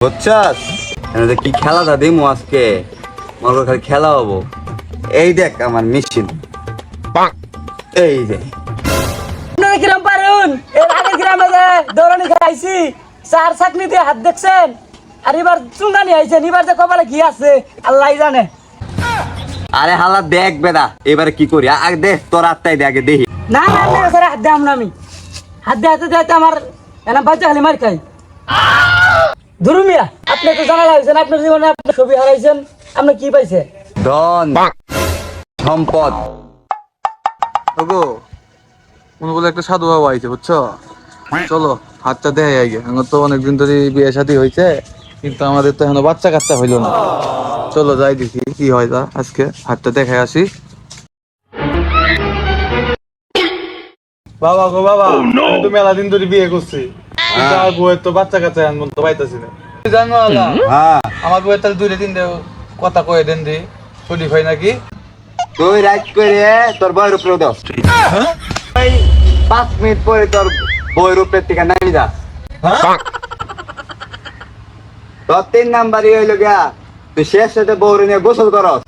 বুঝছস? কি খেলাটা দিমু আজকে? মনে খালি খেলা হব। এই দেখ আমার মেশিন এই যে। আপনারা কিরাম পারুন? এর আগে গ্রামে যে দৌড়ানি খাইছি চার চাকনি দিয়ে হাত দেখছেন? আর এবার চুঙ্গানি আইছেন এবার যে কপালে কি আছে আল্লাহ জানে। আরে হালা দেখ বেদা এবারে কি করি? আগে দেখ তোর আত্মাই দে আগে দেখি। না না না স্যার হাত দিয়ে আমরা আমি। হাত দিয়ে হাতে দিয়ে আমার এনা বাচ্চা খালি মার খাই ধরু মিয়া আপনি তো জানা লাগছেন আপনার জীবনে আপনি ছবি হারাইছেন আপনি কি পাইছে? ধন সম্পদ। ওগো মনে বলে একটা সাধু বাবা আইছে বুঝছ? চলো হাতটা দেয় আগে। আমার তো অনেকদিন ধরে বিয়ে শাদী হয়েছে কিন্তু আমাদের তো এখনও বাচ্চা কাচ্চা হইল না। চলো যাই দেখি কি হয় তা আজকে। হাতটা দেখে আসি। বাবা গো বাবা আমি তো মেলা দিন ধরে বিয়ে করছি। আমার বউয়ের তো বাচ্চা কাচ্চা এখন বলতে পাইতাছি না। জানো আল্লাহ হ্যাঁ। আমার বউয়ের তাহলে দুইটা তিনটে কথা কয়ে দেন দি। শরীফ হয় নাকি? তুই রাইট করে তোর উপরে দাও পাঁচ মিনিট পরে তোর বইয়ের উপরে থেকে নামি যা তোর তিন নাম্বারই হইল গিয়া তুই শেষ সাথে বউরে নিয়ে গোসল করস।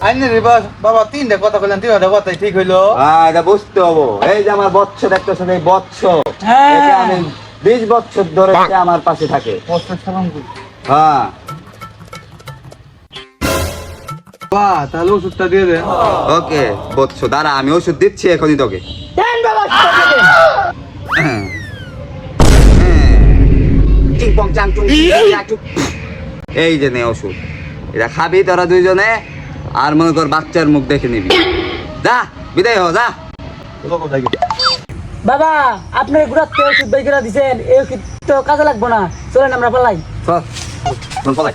আইনে রে বা- বাবা তিনটা কথা কইলেন তিনটা কথাই ঠিক হইল। হ্যাঁ এটা বুঝতে হব। এই যে আমার বৎস দেখতেছ এই বৎস। হ্যাঁ। আমি বিশ বছর ধরে সে আমার পাশে থাকে। হ্যাঁ। বাহ তাহলে ওষুধটা দিয়ে দে। ওকে বৎস দাঁড়া আমি ওষুধ দিচ্ছি এখনই তোকে। চিং চুং। এই যে নে ওষুধ। এটা খাবি তোরা দুইজনে আর মনে কর বাচ্চার মুখ দেখে নিবি। যা বিদায় হ যা। বাবা আপনি গুড়া ওষুধ বের করে দিছেন এই তো কাজে লাগবো না। চলেন আমরা পালাই। চল, পলাই।